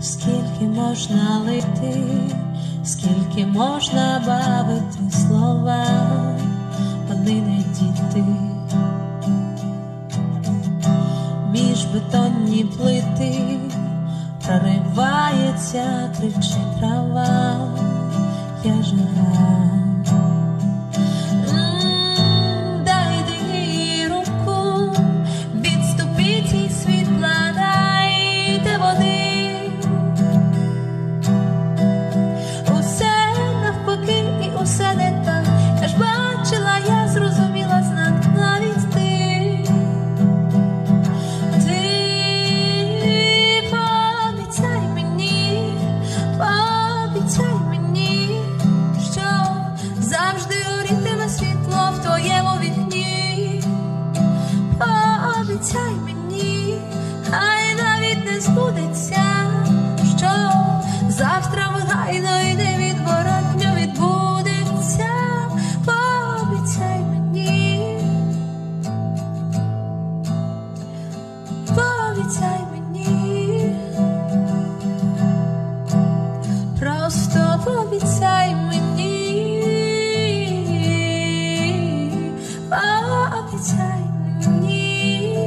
скільки можна лити, скільки можна бавити слова, вони не діти, між бетонні плити проривається, кричить трава, я жива. обіцяй мені, хай навіть не збудеться, що завтра вгайно і невідворотньо відбудеться, пообіцяй мені, пообіцяй мені, просто пообіцяй мені, пообіцяй мені.